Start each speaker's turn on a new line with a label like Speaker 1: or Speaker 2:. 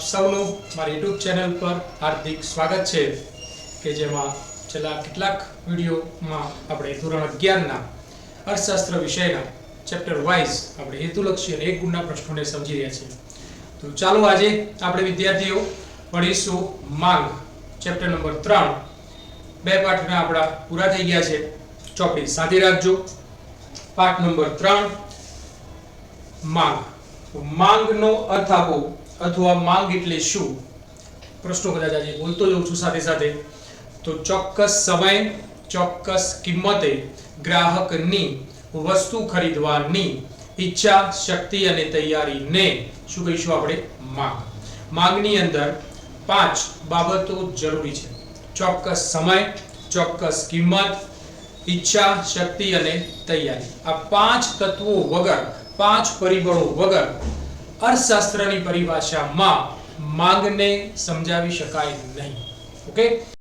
Speaker 1: સૌનું મારી YouTube channel પર હાર્દિક સ્વાગત છે કે જેમાં છેલ્લા કેટલાક વિડીયોમાં આપણે ધોરણ અગિયારના અર્થશાસ્ત્ર વિષયના ચેપ્ટર વાઇઝ આપણે હેતુલક્ષી અને એક ગુણના પ્રશ્નોને સમજી રહ્યા છીએ. તો ચાલો આજે આપણે વિદ્યાર્થીઓ ભણીશું માંગ. ચેપ્ટર નંબર ત્રણ. બે પાઠના આપણા પૂરા થઈ ગયા છે. ચોપડી સાથે રાખજો. પાઠ નંબર ત્રણ. માંગ. માંગનો અર્થ આપો. અથવા માંગ એટલે શું? પ્રશ્નો કદાચ આજે બોલતો જઉં છું સાથે સાથે. તો ચોક્કસ સમય, ચોક્કસ કિંમતે ગ્રાહકની વસ્તુ ખરીદવાની ઈચ્છા, શક્તિ અને તૈયારીને શું કહીશું આપણે? માંગ. માંગની અંદર પાંચ બાબતો જરૂરી છે. ચોક્કસ સમય, ચોક્કસ કિંમત, ઈચ્છા, શક્તિ અને તૈયારી. આ પાંચ તત્વો વગર, પાંચ પરિબળો વગર અર્થશાસ્ત્રની પરિભાષામાં માંગને સમજાવી શકાય નહીં. ઓકે